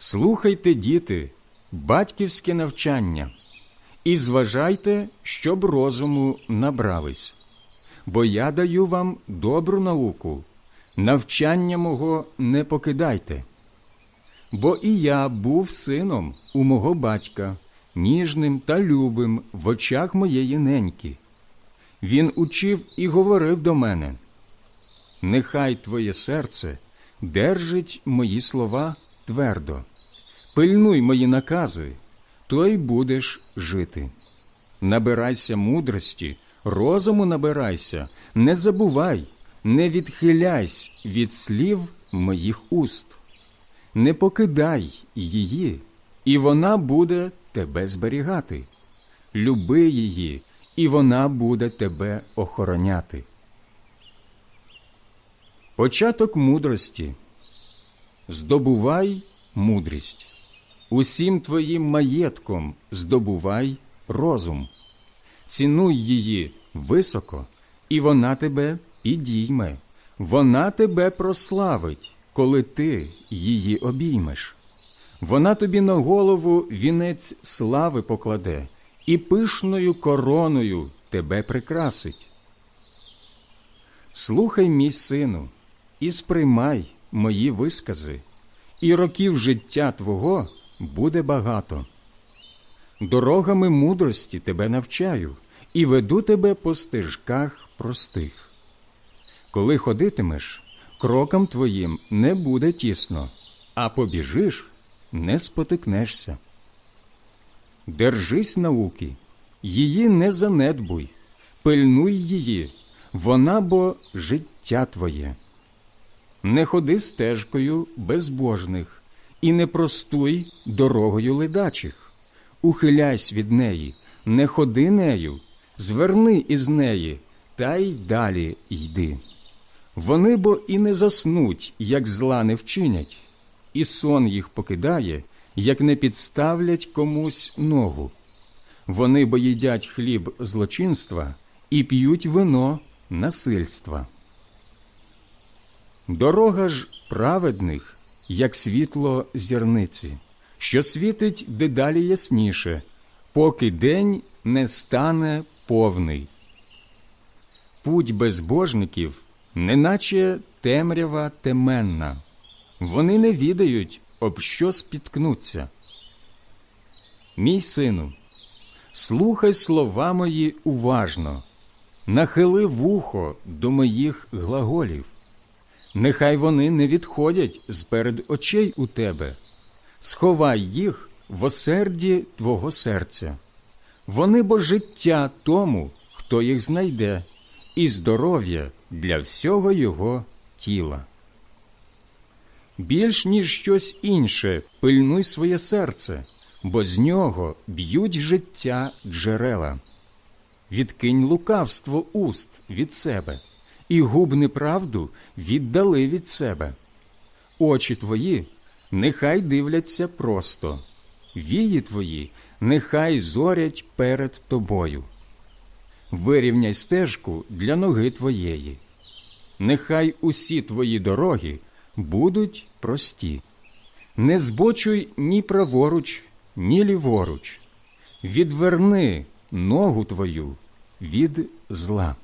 Слухайте, діти, батьківське навчання, і зважайте, щоб розуму набрались, бо я даю вам добру науку, навчання мого не покидайте. Бо і я був сином у мого батька, ніжним та любим в очах моєї неньки. Він учив і говорив до мене. Нехай твоє серце держить мої слова твердо, пильнуй мої накази, то й будеш жити. Набирайся мудрості, розуму набирайся, не забувай, не відхиляйся від слів моїх уст. Не покидай її, і вона буде тебе зберігати. Люби її, і вона буде тебе охороняти. Початок мудрості. Здобувай мудрість. Усім твоїм маєтком здобувай розум. Цінуй її високо, і вона тебе підійме, вона тебе прославить, коли ти її обіймеш. Вона тобі на голову вінець слави покладе, і пишною короною тебе прикрасить. Слухай, мій сину, і сприймай мої вискази, і років життя твого буде багато. Дорогами мудрості тебе навчаю і веду тебе по стежках простих. Коли ходитимеш, крокам твоїм не буде тісно, а побіжиш, не спотикнешся. Держись науки, її не занедбуй, пильнуй її, вона бо життя твоє. Не ходи стежкою безбожних і не простуй дорогою ледачих. Ухиляйсь від неї, не ходи нею, зверни із неї, та й далі йди. Вони бо і не заснуть, як зла не вчинять, і сон їх покидає, як не підставлять комусь ногу. Вони бо їдять хліб злочинства і п'ють вино насильства. Дорога ж праведних, як світло зірниці, що світить дедалі ясніше, поки день не стане повний. Путь безбожників, неначе темрява теменна, вони не відають, об що спіткнуться. Мій сину, слухай слова мої уважно, нахили вухо до моїх глаголів. Нехай вони не відходять з перед очей у тебе, сховай їх в осерді твого серця. Вони бо життя тому, хто їх знайде, і здоров'я для всього його тіла. Більш ніж щось інше, пильнуй своє серце, бо з нього б'ють життя джерела. Відкинь лукавство уст від себе і губ неправду віддали від себе. Очі твої нехай дивляться просто, вії твої нехай зорять перед тобою. Вирівняй стежку для ноги твоєї. Нехай усі твої дороги будуть прості. Не збочуй ні праворуч, ні ліворуч. Відверни ногу твою від зла.